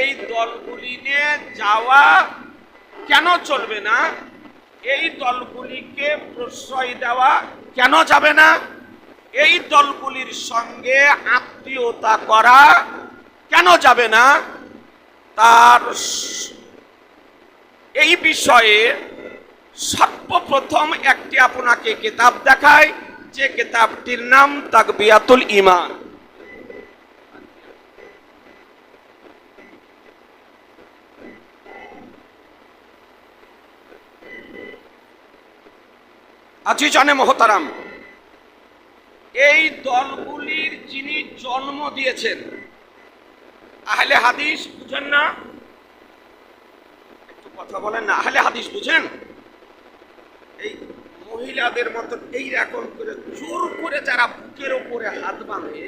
এই দলগুলি নিয়ে যাওয়া কেন চলবে না, এই দলগুলিকে প্রশ্রয় দেওয়া কেন যাবে না, এই দলগুলির সঙ্গে আত্মীয়তা করা কেন যাবে না, তার এই বিষয়ে সর্বপ্রথম একটি আপনাকে কিতাব দেখায় যে কিতাবটির নাম তাকবিয়াতুল ইমান আজি জানে মহতারাম, এই দলগুলির যিনি জন্ম দিয়েছেন, আহলে হাদিস বুঝেন না? একটু কথা বলেন না, আহলে হাদিস বুঝেন? এই মহিলাদের মতন এই রকম করে জোর করে যারা বুকের ওপরে হাত বাঁধে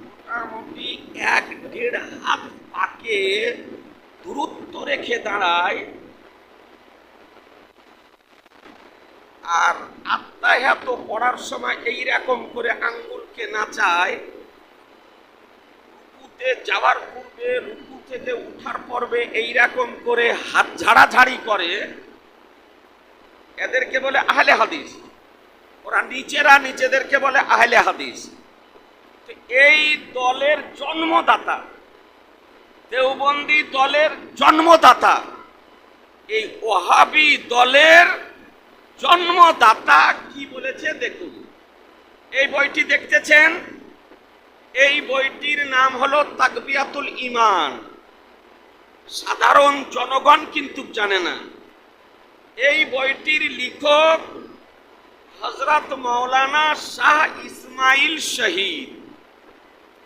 মোটামুটি এক দেড় হাত পাকে দূরত্ব রেখে দাঁড়ায় আর আত্মাহাত পড়ার সময় এই রকম করে আঙ্গুলকে নাচায় রুকুতে যাওয়ার পূর্বে রুকু থেকে উঠার পর্বে এই রকম করে হাত ঝাড়াঝাড়ি করে, এদেরকে বলে আহলে হাদিস। ওরা নিচেরা নিজেদেরকে বলে আহলে হাদিস। এই দলের জন্মদাতা, দেওবন্দি দলের জন্মদাতা, এই ওহাবি দলের জন্মদাতা কি বলেছে দেখুন। এই বইটি দেখতেছেন? এই বইটির নাম হলো তাকবিয়াতুল ইমান সাধারণ জনগণ কিন্তু জানে না। এই বইটির লেখক হজরত মৌলানা শাহ ইসমাইল শহীদ।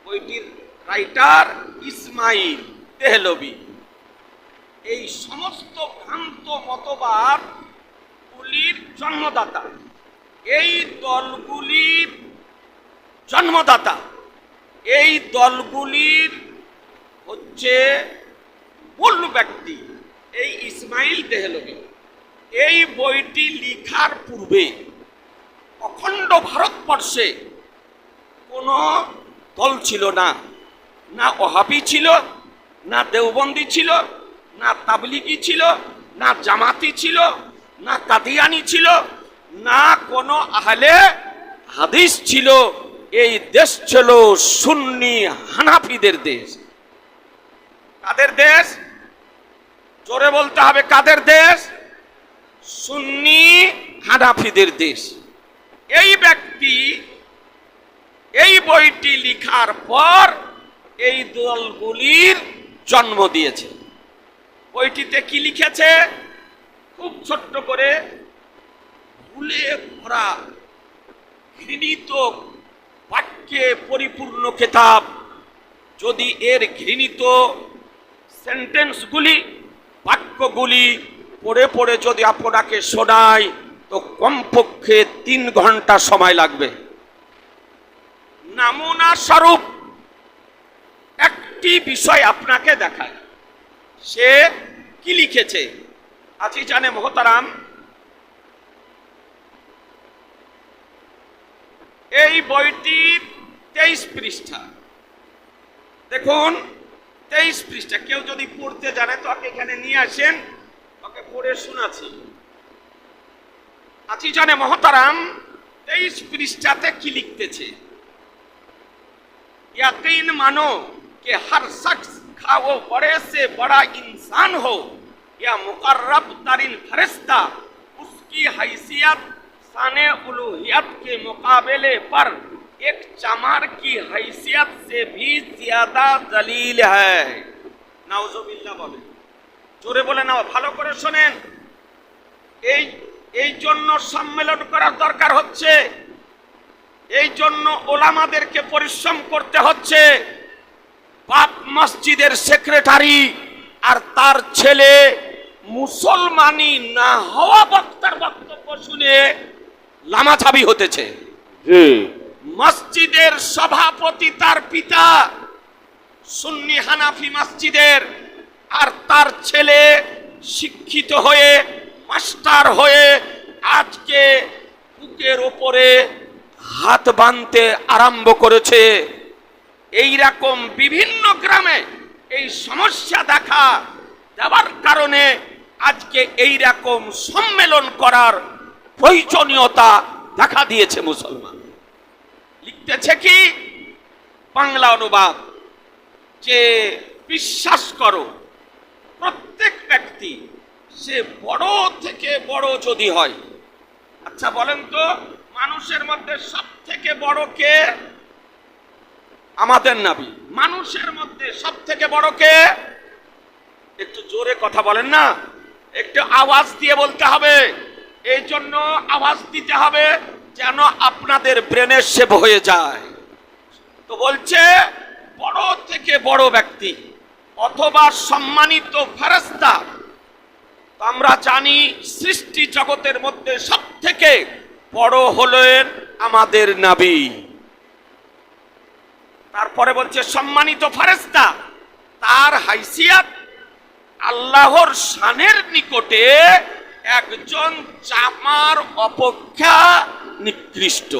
বইটির রাইটার ইসমাইল তেহলবি এই সমস্ত ভ্রান্ত মতবাদ গুলির জন্মদাতা। এই দলগুলির জন্মদাতা। এই দলগুলির হচ্ছে মূল ব্যক্তি, এই ইসমাইল দেহলবি এই বইটি লিখার পূর্বে অখণ্ড ভারতবর্ষে কোনো দল ছিল না। না ওহাবি ছিল, না দেওবন্দি ছিল, না তাবলিগি ছিল, না জামাতি ছিল না কাদিয়ানি ছিল, না কোনো আহলে হাদিস ছিল। এই দেশ ছিল সুন্নি হানাফিদের দেশ। কাদের দেশ? জোরে বলতে হবে, কাদের দেশ? সুন্নি হানাফিদের দেশ। এই ব্যক্তি এই বইটি লিখার পর এই দলগুলির জন্ম দিয়েছে। বইটিতে কি লিখেছে? খুব ছোট্ট করে ভুলে ভরা ঘৃণিত বাক্যে পরিপূর্ণ খেতাব। যদি এর ঘৃণিত সেন্টেন্সগুলি, বাক্যগুলি পড়ে পড়ে যদি আপনাকে শোনায়, তো কমপক্ষে তিন ঘণ্টা সময় লাগবে। নামুনা স্বরূপ একটি বিষয় আপনাকে দেখায়। সে কি লিখেছে? আজি জানে মহতারাম এই বইটির তেইশ পৃষ্ঠা দেখুন তেইশ পৃষ্ঠা কেউ যদি পড়তে জানে তো আপনি এখানে নিয়ে আসেন ওকে পড়ে শোনাচ্ছি আজি জানে মহতারাম তেইশ পৃষ্ঠাতে কি লিখতেছে यकीन मानो कि हर शख्स खा वो बड़े से बड़ा इंसान हो या मुकर्रब तरीन फरिश्ता उसकी हैसियत साने उलूहियत के मुकाबले पर एक चमार की हैसियत से भी ज्यादा जलील है নাউজুবিল্লাহ বলে জোরে বলে নাও ভালো করে শোনেন এই এই জন্য সম্মেলন করার দরকার হচ্ছে এই জন্য ওলামাদেরকে পরিশ্রম করতে হচ্ছে বাপ মসজিদের সেক্রেটারি আর তার ছেলে মুসলমানি না হওয়া বক্তার বক্তব্য শুনে লামাছাবি হতেছে। মসজিদের সভাপতি তার পিতা সুন্নি হানাফি মসজিদের আর তার ছেলে শিক্ষিত হয়ে মাস্টার হয়ে আজকে বুকের ওপরে হাত বাঁধতে আরম্ভ করেছে। এই রকম বিভিন্ন গ্রামে এই সমস্যা দেখা দেওয়ার কারণে আজকে এই রকম সম্মেলন করার প্রয়োজনীয়তা দেখা দিয়েছে মুসলমান। লিখতেছে কি? বাংলা অনুবাদ। যে বিশ্বাস করো, প্রত্যেক ব্যক্তি সে বড় থেকে বড় যদি হয়। আচ্ছা বলেন তো, মানুষের মধ্যে সব থেকে বড় কে? আমাদের নাবি। মানুষের মধ্যে সব থেকে বড় কে? একটু জোরে কথা বলেন না। একটু আওয়াজ দিয়ে বলতে হবে। এই জন্য আওয়াজ দিতে হবে যেন আপনাদের ব্রেনের সেভ হয়ে যায়। তো বলছে, বড় থেকে বড় ব্যক্তি অথবা সম্মানিত ফেরেস্তা আমরা জানি সৃষ্টি জগতের মধ্যে সব থেকে বড় হলেন আমাদের নাবি। তারপরে বলছে, সম্মানিত ফেরেস্তা তার হাইসিয়াত আল্লাহর শানের নিকটে একজন চামার অপেক্ষা নিকৃষ্ট।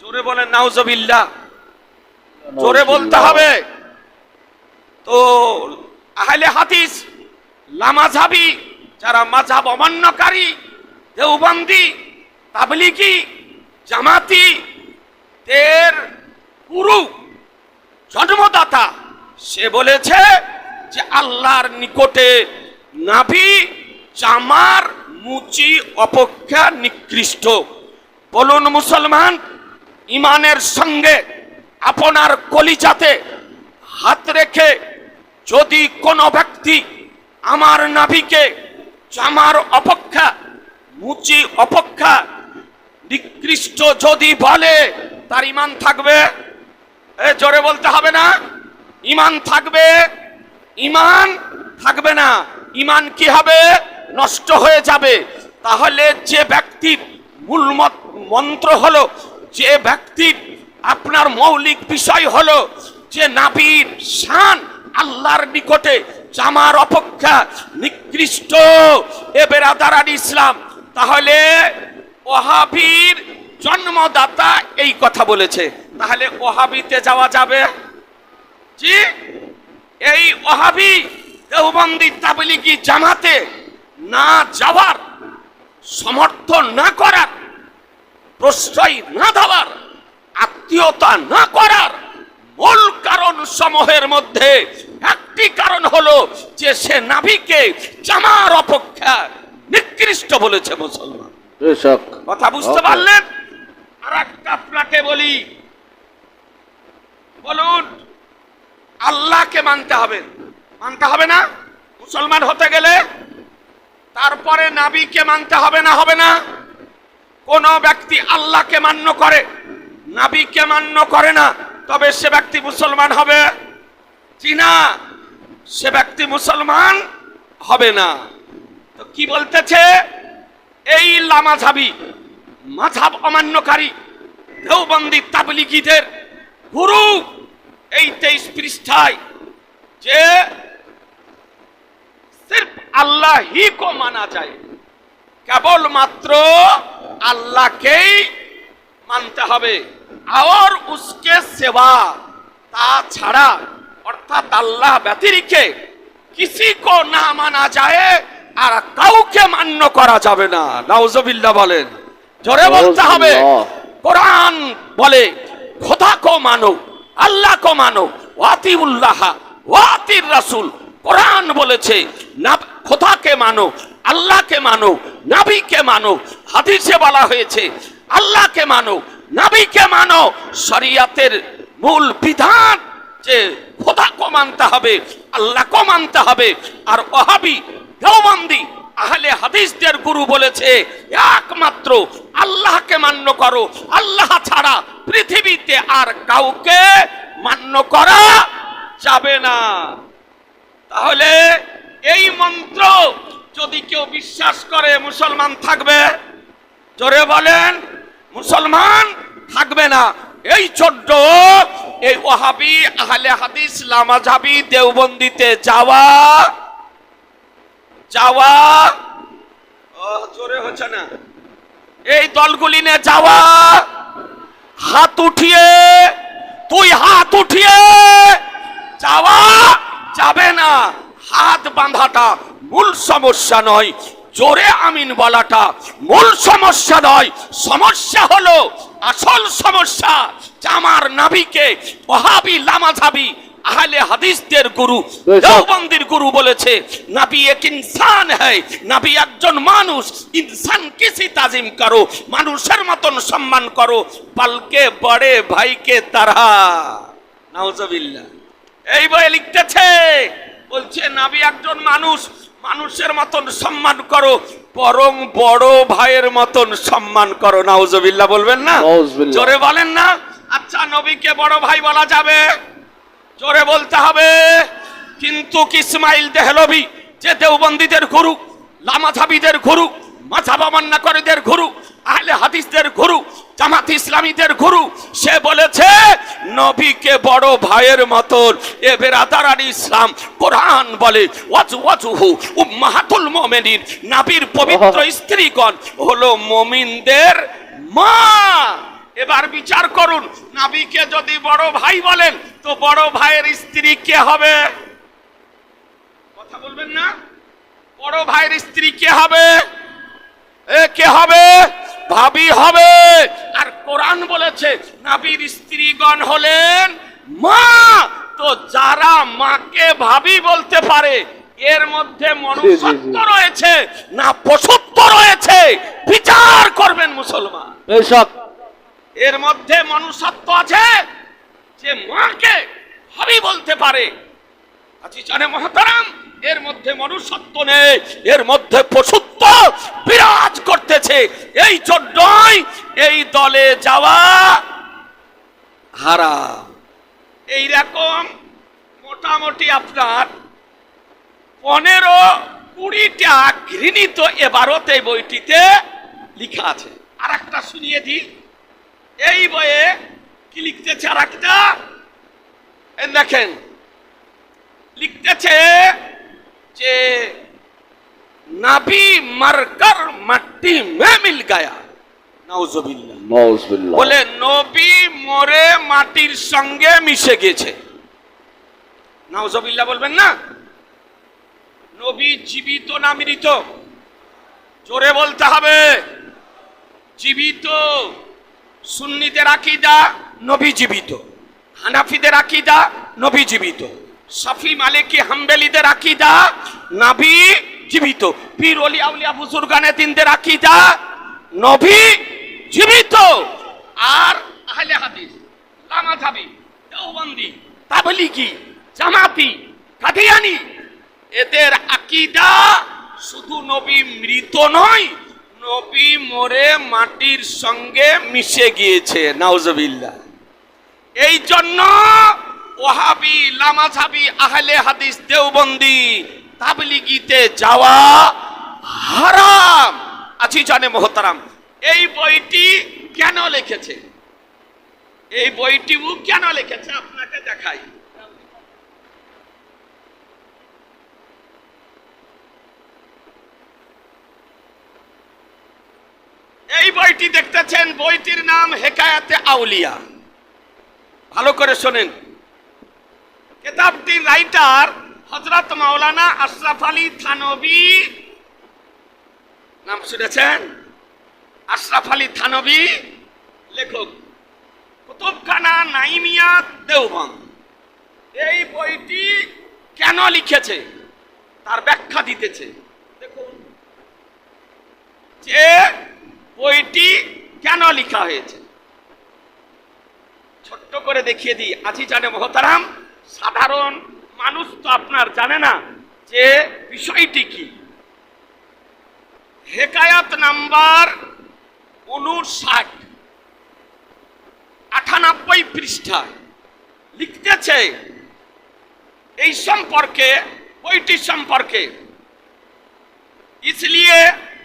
জোরে বলেন নাউজবিল্লা জোরে বলতে হবে তো আহলে হাদিস লামাঝাবি যারা মাঝাব অমান্যকারী দেওবন্দি তাবলিগি জামাতি দের গুরু জন্মদাতা সে বলেছে যে আল্লাহর নিকটে নাভি, চামার, মুচি, অপেক্ষা নিকৃষ্ট। বলুন মুসলমান, ইমানের সঙ্গে আপনার কলিজাতে হাত রেখে যদি কোনো ব্যক্তি আমার নাভিকে চামার অপেক্ষা, মুচি অপেক্ষা নিকৃষ্ট যদি বলে, তার ইমান থাকবে? এ, জোরে বলতে হবে না? ইমান থাকবে? ইমান থাকবে না। ইমান কি হবে? নষ্ট হয়ে যাবে। তাহলে যে ব্যক্তির মূল মন্ত্র হলো, যে ব্যক্তির আপনার মৌলিক বিষয় হলো, যে নাবির শান আল্লাহর নিকটে জামার অপেক্ষা নিকৃষ্ট, এ বেরাদারান ইসলাম। তাহলে ওহাবির জন্মদাতা এই কথা বলেছে। তাহলে ওহাবিতে যাওয়া যাবে? জি? এই ওহাবি দেওবন্দি তাবলিগি জামাতে না যাওয়ার সমর্থন না করার প্রশ্রয় না দেওয়ার আত্মীয়তা না করার মূল কারণ সমূহের মধ্যে একটি কারণ হলো যে সে নাভিকে জামার অপেক্ষা নিকৃষ্ট বলেছে মুসলমান। কথা বুঝতে পারলেন? আর একটা আপনাকে বলি। বলুন। আল্লাহকে মানতে হবে। মানতে হবে না? মুসলমান হতে গেলে তারপরে নাবিকে মানতে হবে না হবে না? কোন ব্যক্তি আল্লাহকে মান্য করে, নাবিকে মান্য করে না, তবে সে ব্যক্তি মুসলমান হবে জি না? সে ব্যক্তি মুসলমান হবে না। তো কি বলতেছে? এই লামাঝাবি, মাঝাব অমান্যকারী, দেওবন্দি তাবলিগীদের গুরু এই তেইশ পৃষ্ঠায় যে সির্ফ আল্লাহ হি কো মানা যায়। কেবলমাত্র আল্লাহকেই মানতে হবে। আর উসকে সেবা তা ছাড়া অর্থাৎ আল্লাহ ব্যতিরিকে কিসি কো না মানা যায় আর কাউকে মান্য করা যাবে না। নাউজবিল্লা বলেন। জোরে বলতে হবে। কোরআন বলে খোদা কো মানো। আল্লাহ কো মানো, ওয়াতিউল্লাহ, ওয়াতির রাসূল। কোরআন বলেছে না খোদাকে মানো, আল্লাহকে মানো, নাবিকে মানো। হাদিসে বলা হয়েছে, আল্লাহকে মানো, নাবিকে মানো। শরিয়াতের মূল বিধান যে খোদাকে মানতে হবে, আল্লাহকে মানতে হবে। আর ওহাবি দেওবন্দি আহলে হাদিসদের গুরু বলেছে, একমাত্র আল্লাহকে মান্য করো। আল্লাহ ছাড়া পৃথিবীতে আর কাউকে মান্য করা যাবে না। তাহলে এই মন্ত্র যদি কেউ বিশ্বাস করে মুসলমান থাকবে, জোরে বলেন, মুসলমান থাকবে না। এই ছোট্ট এই ওহাবি আহলে হাদিস লামাজাবি দেওবন্দিতে যাওয়া যাওয়া। জোরে হচ্ছে না। এই দলগুলি নিয়ে যাওয়া। হাত উঠিয়ে তুই হাত উঠিয়ে। যাওয়া যাবে না। হাত বাঁধাটা মূল সমস্যা নয়। জোরে আমিন বলাটা মূল সমস্যা নয়। সমস্যা হলো আসল সমস্যা। যে আমার নাবিকে ওহাবি লামাঝাবি আহলে হাদিসদের গুরু দেওবন্দির গুরু বলেছে নাবি এক ইনসান হ্যায় নাবি একজন মানুষ। ইনসান কিসি তাজিম করো? মানুষের মতন সম্মান করো। পালকে বড়ে ভাইকে তারা। নাউজবিল্লাহ। এই বই লিখতেছে বলছে নাবি একজন মানুষ মানুষের মতন সম্মান করো বরং বড় ভাইয়ের মতন সম্মান করো। নাউজবিল্লাহ বলবেন না। জোরে বলেন না? আচ্ছা নবীকে বড় ভাই বলা যাবে? জোরে বলতে হবে কিন্তু ইসমাইল দেহলবি যে দেওবন্দীদের গুরু লামাথাবিদের গুরু মাঝাবামান্নাকরীদের গুরু আহলে হাদিসদের গুরু জামাত ইসলামীদের গুরু সে বলেছে নবীকে বড় ভাইয়ের মতন এ বেরাদার ইসলাম কোরআন বলে ওয়াজু ওয়াজুহু উম্মাহাতুল মুমিনিন নাবির পবিত্র স্ত্রীগণ হলো মুমিনদের মা। এবার বিচার করুন। নাবিকে যদি বড় ভাই বলেন তো বড় ভাইয়ের স্ত্রী কে হবে? কথা বলবেন না? বড় ভাইয়ের স্ত্রী কে হবে? এ কে হবে? ভাবি হবে। আর কোরআন বলেছে নাবির স্ত্রীগণ হলেন মা। তো যারা মাকে ভাবি বলতে পারে এর মধ্যে মনুষ্যত্ব রয়েছে না পশুত্ব রয়েছে। বিচার করবেন মুসলমান। এর মধ্যে মনুষ্যত্ব আছে যে মাকে ভাবি বলতে পারে। আছি জানে মহাতারাম, এর মধ্যে মনুষ্যত্ব নেই, এর মধ্যে পশুত্ব বিরাজ করতেছে। এই জন্যই এই দলে যাওয়া হারা এই রকম মোটামুটি আপনার পনেরো কুড়িটা ঘৃণিত এবারতে বইটিতে লিখা আছে। আর একটা শুনিয়ে দিই। এই বইয়ে কি লিখতেছে আর একটা? দেখেন লিখতেছে যে নাবি মারকার মাটি মে মিল গায়া। বলে নবী মরে মাটির সঙ্গে মিশে গেছে। নাউজবিল্লাহ বলবেন না? নবী জীবিত না মৃত? জোরে বলতে হবে। জীবিত। সুন্নিদের আকিদা নবী জীবিত। হানাফিদের আকিদা নবী জীবিত। সাফি মালিকি হাম্বেলিদের আকিদা নাবি জীবিত। পীর অলি আউলিয়া বুজুর্গানে তিনদের আকিদা নবী জীবিত। আর আহলে হাদিস লামাধাবি দেওবন্দি, তাবলিগি, জামাতি, কাদিয়ানি, এদের আকিদা শুধু নবী মৃত নয় নবী মরে মাটির সঙ্গে মিশে গিয়েছে, নাউজবিল্লাহ। এই জন্য ওহাবি লামাঝাবি আহলে হাদিস, দেওবন্দি, তাবলিগিতে যাওয়া হারাম। আছি জানে মোহতারাম, এই বইটি কেন লিখেছে? এই বইটি ও কেন লিখেছে? আপনাকে দেখাই। এই বইটি দেখতেছেন, বইটির নাম হেকায়াতে আউলিয়া। ভালো করে শোনেন। কেতাবটির রাইটার হজরত মাওলানা আশরাফ আলী থানবী। নাম শুনেছেন? আশরাফ আলী থানবী, লেখক। কুতুবখানা নাইমিয়া দেওবন্দ। এই বইটি কেন লিখেছে? তার ব্যাখ্যা দিতেছে। দেখুন। যে বইটি কেন লেখা হয়েছে ছোট্ট করে দেখিয়ে দিই আজি জানে মহতারাম সাধারণ মানুষ তো আপনার জানে না যে বিষয়টি কি হেকায়াত নাম্বার উনষাট আটানব্বই পৃষ্ঠায় লিখতেছে এই সম্পর্কে বইটির সম্পর্কে इसलिए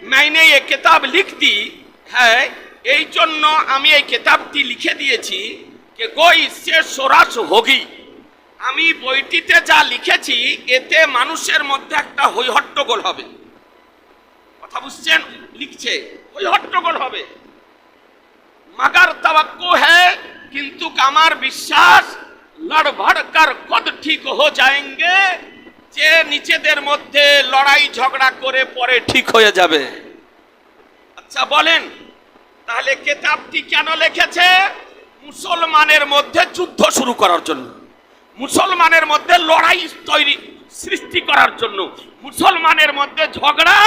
मैंने ये किताब लिख दी হ্যাঁ এই জন্য আমি এই কেতাবটি লিখে দিয়েছি যে গই সে সরাস হোগি আমি বইটিতে যা লিখেছি, এতে মানুষের মধ্যে একটা হৈহট্টগোল হবে। কথা বুঝছেন? লিখছে, হৈহট্টগোল হবে। মাগার তাবাক্য হ্যাঁ কিন্তু আমার বিশ্বাস লড়ভড় কর কদ ঠিক হো যায়েঙ্গে, যে নিচেদের মধ্যে লড়াই ঝগড়া করে পরে ঠিক হয়ে যাবে। আচ্ছা বলেন। তাহলে কেতাবটি কেন লিখেছে? মুসলমানের মধ্যে যুদ্ধ শুরু করার জন্য। মুসলমানের মধ্যে লড়াই তৈরি, সৃষ্টি করার জন্য। মুসলমানের মধ্যে ঝগড়া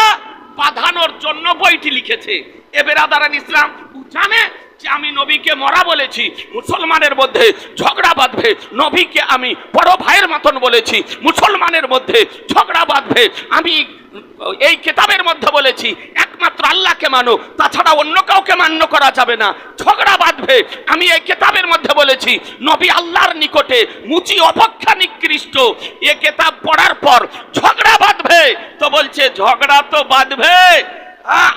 বাঁধানোর জন্য বইটি লিখেছে। এ ইসলাম জানে যে আমি নবীকে মরা বলেছি। মুসলমানের মধ্যে ঝগড়া বাঁধবে, নবীকে আমি বড় ভাইয়ের মতন বলেছি। মুসলমানের মধ্যে ঝগড়া বাঁধবে, আমি এই কেতাবের মধ্যে বলেছি, একমাত্র আল্লাহকে মানো, তাছাড়া অন্য কাউকে মান্য করা যাবে না। ঝগড়া বাঁধবে। আমি এই কেতাবের মধ্যে বলেছি, নবী আল্লাহর নিকটে মুচি অপেক্ষা নিকৃষ্ট। এ কেতাব পড়ার পর ঝগড়া বাঁধবে। তো বলছে, ঝগড়া তো বাঁধবে।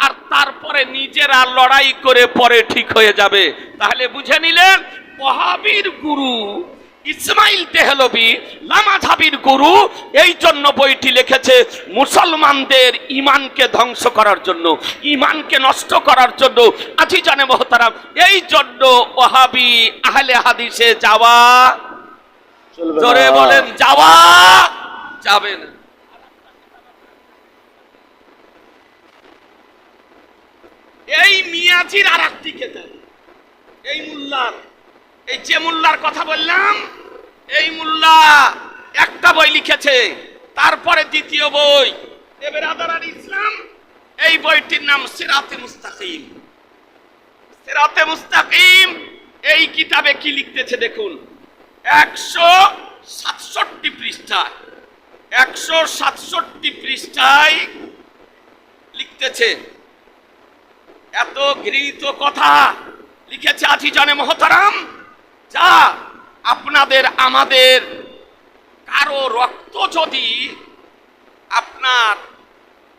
আর তারপরে নিজেরা লড়াই করে পরে ঠিক হয়ে যাবে। তাহলে বুঝে নিলেন, মহাবীর গুরু ইসমাইল তেহলবি লামাঝাবির গুরু এই জন্য বইটি লিখেছে মুসলমানদের ইমানকে ধ্বংস করার জন্য ইমানকে নষ্ট করার জন্য। আজি জানে মহতারাম এই জন্য ওহাবি আহলে হাদিসে যাওয়া। জোরে বলেন যাওয়া যাবে না। এই মিয়াজির আর একটি কেতাব এই মুল্লার এই যে মুল্লার কথা বললাম, এই মুল্লা একটা বই লিখেছে, তারপরে দ্বিতীয় বই। এবার আদারার ইসলাম, এই বইটির নাম সিরাতে মুস্তাকিম। সিরাতে মুস্তাকিম, এই কিতাবে কি লিখতেছে দেখুন, একশো সাতষট্টি পৃষ্ঠায়, একশো সাতষট্টি পৃষ্ঠায় লিখতেছে। এত ঘৃণিত কথা লিখেছে আজি জানে মহতারাম যা আপনাদের আমাদের কারো রক্ত যদি আপনার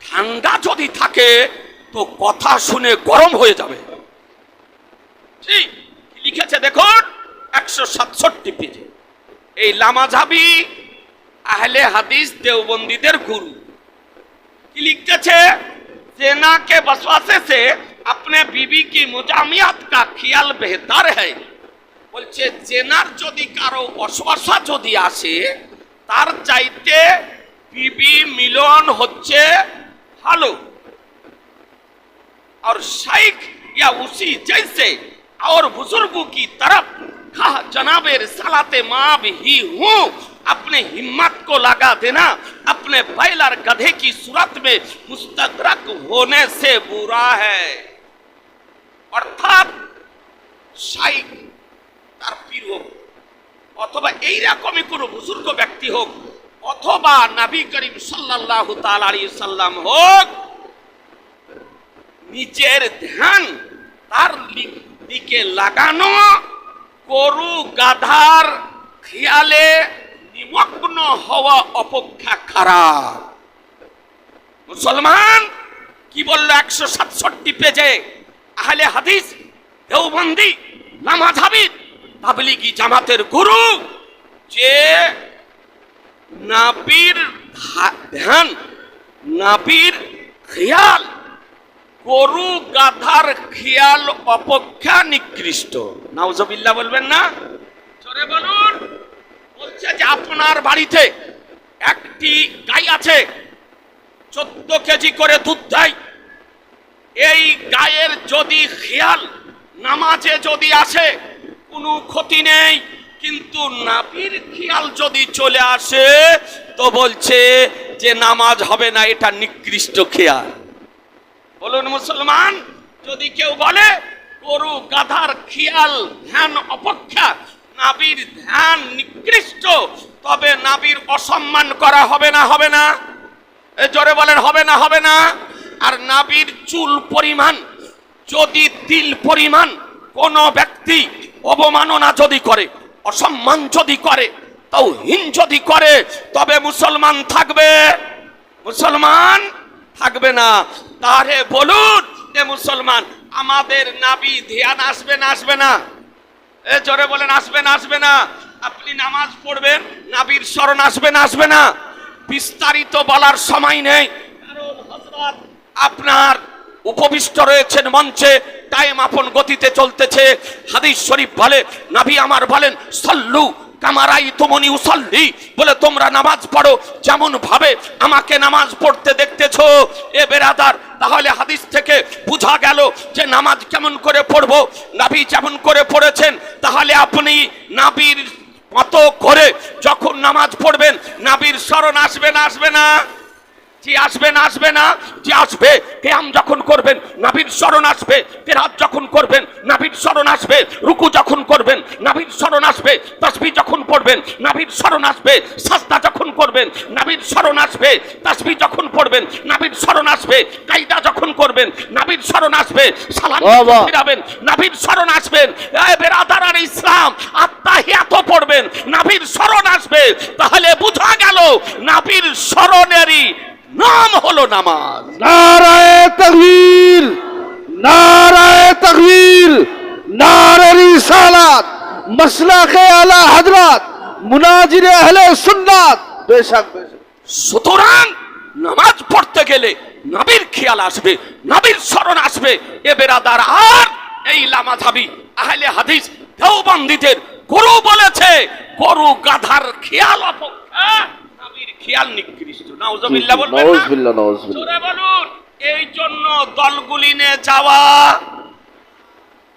ঠান্ডা যদি থাকে তো কথা শুনে গরম হয়ে যাবে ঠিক কি লিখেছে দেখুন একশো সাতষট্টি পেজে এই লামাঝাবি আহলে হাদিস দেওবন্দীদের গুরু কি লিখতেছে सेना के बसवासे से अपने बीबी की मुजामियात का ख्याल बेहतर है বলছে জেনার যদি কারো অশ্বাসা যদি আসে তার চাইতে বিবি মিলন হচ্ছে ভালো और शेख या उसी जैसे और बुजुर्गों की तरफ कहा जनाब रिसालत माँ भी ही हूँ अपने हिम्मत को लगा देना अपने बैल और गधे की सूरत में मुस्तदरक होने से बुरा है অর্থাৎ শাইক তার পীর হোক, অথবা এইরকমই কোনো বুজুর্গ ব্যক্তি হোক, অথবা নবী করিম আলাইহি সাল্লাম হোক, নিজের ধ্যান তার দিকে লাগানো, গরু, গাধার খেয়ালে নিমগ্ন হওয়া অপেক্ষা খারাপ। মুসলমান, কি বলল একশো সাতষট্টি পেজে? আহলে হাদিস, দেওবন্দি নামাজাবিদ তাবলিগি জামাতের গুরু যে নাপির ধ্যান নাপির খেয়াল, গরু গাধার খেয়াল অপেক্ষা নিকৃষ্ট। নাউজবিল্লা বলবেন না? জোরে বলুন। বলছে যে আপনার বাড়িতে একটি গাই আছে, চোদ্দ কেজি করে দুধ দেয়। এই গায়ের যদি খেয়াল, নামাজে যদি আসে কোনো ক্ষতি নেই। কিন্তু নাবির খেয়াল যদি চলে আসে, তো বলছে যে নামাজ হবে না, এটা নিকৃষ্ট খেয়াল। বলুন মুসলমান, যদি কেউ বলে, গরু গাধার খেয়াল, ধ্যান অপেক্ষা নাবির ধ্যান নিকৃষ্ট, তবে নাবির অসম্মান করা হবে না হবে না। জোরে বলেন, হবে না হবে না। আর নাবির চুল পরিমাণ, যদি তিল পরিমাণ, কোন ব্যক্তি অবমাননা যদি করে, অসম্মান যদি করে তাও হীন যদি করে, তবে মুসলমান থাকবে। মুসলমান থাকবে না। তারে বলুন যে মুসলমান, আমাদের নাবি ধ্যান আসবে না আসবে না। এ জোরে বলেন, আসবে না আসবে না। আপনি নামাজ পড়বেন, নাবির স্মরণ আসবে না আসবে না। বিস্তারিত বলার সময় নেই। কারণ হযরত আপনার উপবিষ্ট রয়েছেন মঞ্চে। টাইম আপন গতিতে চলতেছে। হাদিস শরীফ বলে, নাবি আমার বলেন, সল্লু কামারাই তুমনি উসল্লি। বলে, তোমরা নামাজ পড়ো যেমন ভাবে আমাকে নামাজ পড়তে দেখতেছো। এ বেরাদার, তাহলে হাদিস থেকে বোঝা গেল যে নামাজ কেমন করে পড়ব। নাভি যেমন করে পড়েছেন, তাহলে আপনি নাবির মতো করে যখন নামাজ পড়বেন, নাবির স্মরণ আসবে না আসবে না? যে আসবে না আসবে না যে আসবে কেয়াম যখন করবেন নাভির স্মরণ আসবে তেরাত যখন করবেন নাভির স্মরণ আসবে রুকু যখন করবেন নাভির স্মরণ আসবে তসবি যখন পড়বেন নাভির স্মরণ আসবে সাজদা যখন করবেন নাভির স্মরণ আসবে তসবি যখন পড়বেন নাভির স্মরণ আসবে কায়দা যখন করবেন নাভির স্মরণ আসবে সালাম। ফিরাবেন নাভির স্মরণ আসবেন বেরাদার ইসলাম আত্মাহিয়াত পড়বেন নাভির স্মরণ আসবে তাহলে বোঝা গেল নাভির স্মরণেরই নাম হলো নামাজ। নারায় তকবীর নারায় তকবীর নারে রিসালাত মসলাকে আলা হযরত মুনাজিরে আহলে সুন্নাত। বেশক। সুতরাং নামাজ পড়তে গেলে নাবির খেয়াল আসবে নাবির স্মরণ আসবে এ বেরাদার আর এই লামাঝাবি আহলে হাদিস দেওবন্দিদের গরু বলেছে গরু গাধার খেয়াল অপেক্ষা। খেয়াল নিকৃষ্ট। নাউজুবিল্লাহ বলবেন না? নাউজুবিল্লাহ নাউজুবিল্লাহ। জোরে বলুন এই জন্য দলগুলি নিয়ে যাওয়া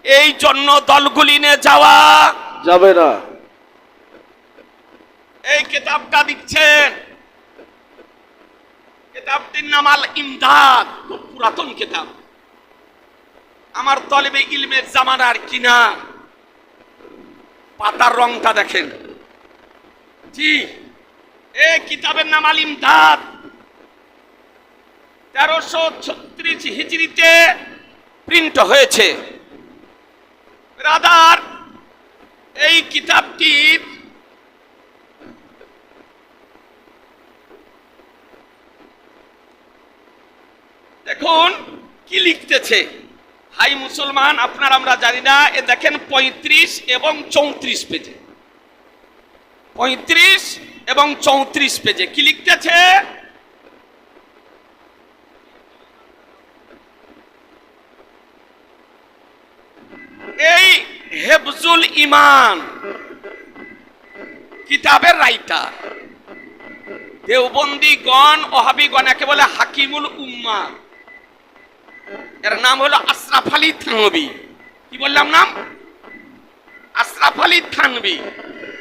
এই জন্য দলগুলি নিয়ে যাওয়া। যাবে না। এই কিতাবটা দিচ্ছেন কিতাবটির নাম আল ইমদাদ খুব পুরাতন কিতাব। আমার তলেবে ইলমের জামানার কিনা পাতার রংটা দেখেন। জি। এই কিতাবের নাম আল ইমদাদ তেরোশো ছত্রিশ হিজড়িতে প্রিন্ট হয়েছে। রাদার, এই কিতাবটির দেখুন কি লিখতেছে। হাই মুসলমান, আপনার আমরা জানি না, এ দেখেন পঁয়ত্রিশ এবং চৌত্রিশ পেজে। পঁয়ত্রিশ এবং চৌত্রিশ পেজে কি লিখতেছে? এই হেফজুল ইমান, কিতাবের রাইটার, দেওবন্দিগণ, ওহাবিগণ একে বলে হাকিমুল উম্মা। এর নাম হলো আশরাফ আলী থানবি। কি বললাম নাম? আশরাফ আলী থানবি।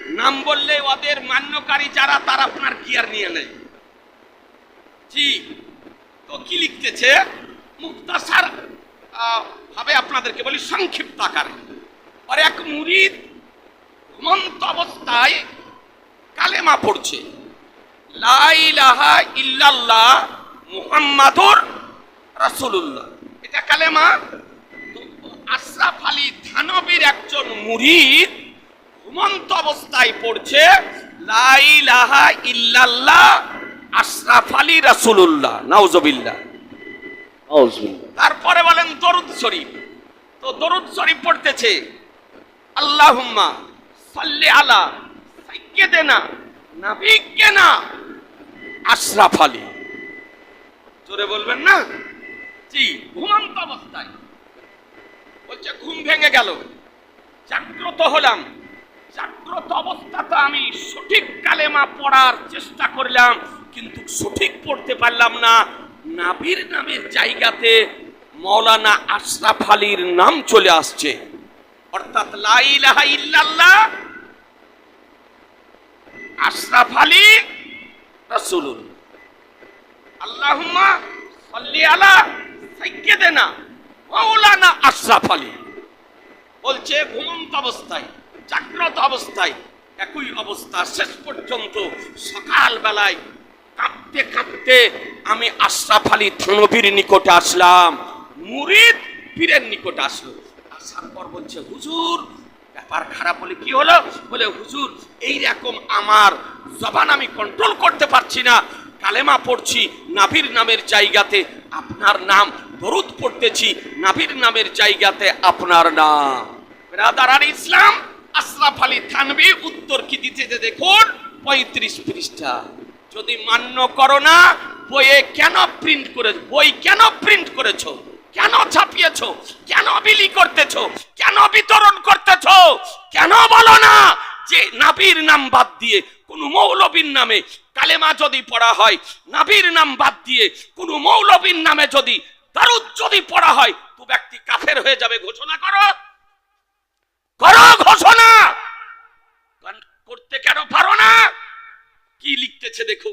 নাম বললে ওদের মান্যকারী যারা, তারা আপনার কি আর নিয়ে নেয়। জি, তো কি লিখতেছে? মুক্তাসার ভাবে আপনাদেরকে বলি, সংক্ষিপ্ত আকারে। আর এক মুরিদ ঘুমন্ত অবস্থায় কালেমা পড়ছে। লাইলাহা ইল্লাল্লাহ মুহাম্মাদুর রাসূলুল্লাহ। এটা কালেমা? আশরাফ আলী থানবীর একজন মুরিদ ঘুমন্ত অবস্থায় পড়ছে ইল্লাল্লাহ আশরাফ আলী রাসূলুল্লাহ নাউজুবিল্লাহ। তারপরে বলেন দরুদ শরীফ। তো দরুদ শরীফ পড়তেছে আল্লাহুম্মা সাল্লি আলা সাইয়্যিদিনা আশরাফ আলী। জোরে বলবেন না? জি ঘুমন্ত অবস্থায়। বলছে ঘুম ভেঙে গেল জাগ্রত হলাম। জাগ্রত অবস্থাতে আমি সঠিক কালেমা পড়ার চেষ্টা করলাম, কিন্তু সঠিক পড়তে পারলাম না। নাবির নামের জায়গাতে মৌলানা আশরাফ আলীর নাম চলে আসছে। অর্থাৎ লা ইলাহা ইল্লাল্লাহ, আশরাফ আলী রাসূলুল্লাহ আল্লাহুম্মা সাল্লি আলা সাইয়্যিদিনা মাওলানা আশরাফ আলী। বলছে, ঘুমন্ত অবস্থায়। জাগ্রত অবস্থায়, একই অবস্থা শেষ পর্যন্ত সকাল বেলায় কাঁপতে কাঁপতে আমি আশরাফ আলী থানবীর নিকটে আসলাম, মুরিদ পীরের নিকটে আসলো। আসার পর বলছে, হুজুর, ব্যাপার খারাপ বলে কি হলো? বলে, হুজুর, এই রকম আমার জবান আমি কন্ট্রোল করতে পারছি না। কালেমা পড়ছি নাভির নামের জায়গাতে, আপনার নাম দরুদ পড়তেছি, নাভির নামের জায়গাতে আপনার নাম। ব্রাদার আর ইসলাম আশরাফ আলী থানবি উত্তর কি দিতে দেখুন, পঁয়ত্রিশ পৃষ্ঠা। যদি মান্য করো না, বইয়ে কেন প্রিন্ট করে বই কেন প্রিন্ট করেছ? কেন ছাপিয়েছো? কেন বিলি করতেছ? কেন বিতরণ করতেছ? কেন বলো না যে নাবির নাম বাদ দিয়ে কোন মৌলবীর নামে কালেমা যদি পড়া হয়, নাবির নাম বাদ দিয়ে কোন মৌলবীর নামে যদি দারুদ যদি পড়া হয়, তো ব্যক্তি কাফের হয়ে যাবে, ঘোষণা করো। করো ঘোষণা। করতে কেন পারো না? কি লিখতেছে দেখো।